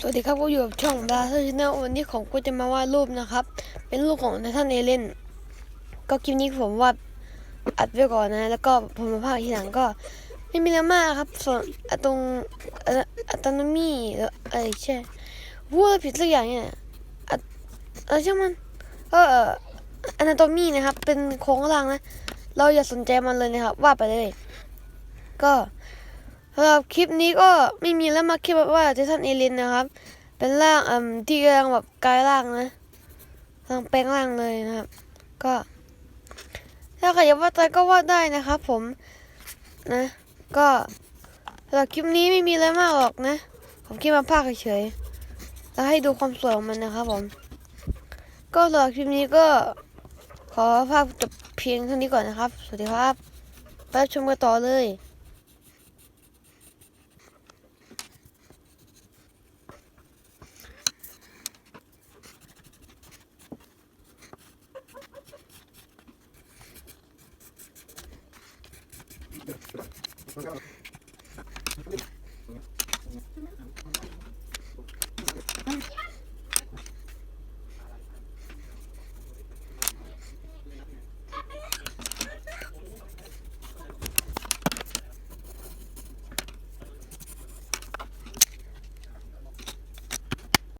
สวัสดีครับก็อยู่กับช่องดาร์ชแนลวันนี้ผมก็จะมาวาดรูปนะครับ เป็นรูปของนายท่านเอเลนก็คลิปนี้ผมวาดอัดไว้ก่อนนะ แล้วก็ผมมาภาคทีหลังก็ไม่มีอะไรมากครับ ส่วนตรงอัตโนมีอะไรใช่พูดผิดสักอย่างเนี่ยอะเออช่างมันเอออนาโตมีนะครับ เป็นโครงร่างนะ เราอย่าสนใจมันเลยนะครับวาดไปเลย ก็ สำหรับคลิปนี้ก็ไม่มีแล้วมาคิดว่าเจสันเอลินนะครับ เป็นร่างอืมที่กำลังแบบกลายร่างนะกำลังแปลงร่างเลยนะครับ ก็ถ้าใครอยากวาดใจก็วาดได้นะครับผมนะก็สำหรับคลิปนี้ไม่มีอะไรมากหรอกนะผมคิดมาภาคเฉยๆแล้วให้ดูความสวยของมันนะครับผม ก็สำหรับคลิปนี้ก็ขอภาพจบเพียงเท่านี้ก่อนนะครับ สวัสดีครับไปรับชมกันต่อเลย すいません。